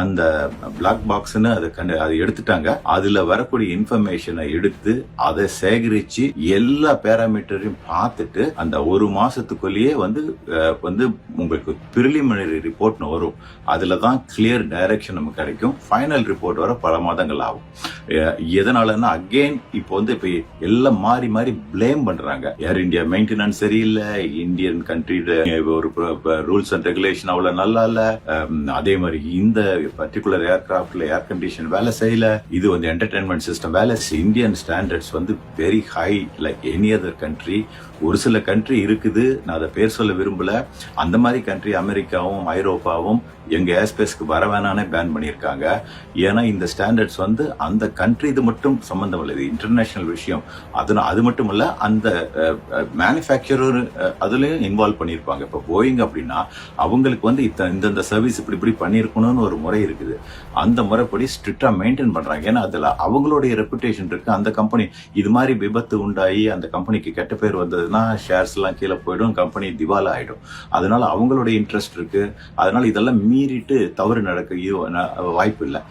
அந்த பிளாக் பாக்ஸ்னு அதை கண்டு அதை எடுத்துட்டாங்க. அதுல வரக்கூடிய இன்ஃபர்மேஷனை எடுத்து அதை சேகரிச்சு எல்லா பேராமீட்டரையும் பார்த்துட்டு அந்த ஒரு மாசத்துக்குள்ளேயே வந்து வந்து உங்களுக்கு பிரிலிமினரி ரிப்போர்ட்னு வரும். அதுல தான் கிளியர் டைரக்ஷன் நமக்கு கிடைக்கும். ஃபைனல் ரிப்போர்ட் வர பல மாதங்கள் ஆகும். எதனாலன்னா அகெயின் இப்போ வந்து இப்போ எல்லாம் மாறி மாறி ப்ளேம் பண்றாங்க. ஏர் இந்தியா மெயின்டெனன்ஸ் சரியில்லை இந்தியன் கண்ட்ரி ஒரு ரூல்ஸ் அண்ட் ரெகுலேஷன் அவ்வளவு நல்லா இல்ல. அதே மாதிரி இந்த பர்டிகுலர் ஏர்கிராஃப்ட்ல ஏர் கண்டிஷன் வேலை செய்யல. இது வந்து என்டர்டைன்மெண்ட் சிஸ்டம் வேலை இந்தியன் ஸ்டாண்டர்ட்ஸ் வந்து very high like any other country ஒரு சில கண்ட்ரி இருக்குது நான் அதை பேர் சொல்ல விரும்பல. அந்த மாதிரி கண்ட்ரி அமெரிக்காவும் ஐரோப்பாவும் எங்க ஏர்ஸ்பேஸ்க்கு வர வேணானே பேன் பண்ணியிருக்காங்க. ஏன்னா இந்த ஸ்டாண்டர்ட்ஸ் வந்து அந்த கண்ட்ரி இது மட்டும் சம்மந்தம் இல்லை. இது இன்டர்நேஷனல் விஷயம். அதனால அது மட்டும் இல்லை அந்த மேனுஃபேக்சரர் அதுலேயும் இன்வால்வ் பண்ணியிருப்பாங்க இப்போ போயிங் அப்படின்னா அவங்களுக்கு வந்து இத்த இந்தந்த சர்வீஸ் இப்படி இப்படி பண்ணியிருக்கணும்னு ஒரு முறை இருக்குது. அந்த முறைப்படி ஸ்ட்ரிக்டாக மெயின்டைன் பண்ணுறாங்க ஏன்னா அதில் அவங்களுடைய ரெப்புடேஷன் இருக்குது அந்த கம்பெனி இது மாதிரி விபத்து உண்டாகி அந்த கம்பெனிக்கு கெட்ட பேர் வந்ததுன்னா ஷேர்ஸ்லாம் கீழே போயிடும். கம்பெனி திவால் ஆகிடும் அதனால அவங்களுடைய இன்ட்ரெஸ்ட் இருக்குது அதனால இதெல்லாம் மீறிட்டு தவறு நடக்க வாய்ப்பு இல்லை.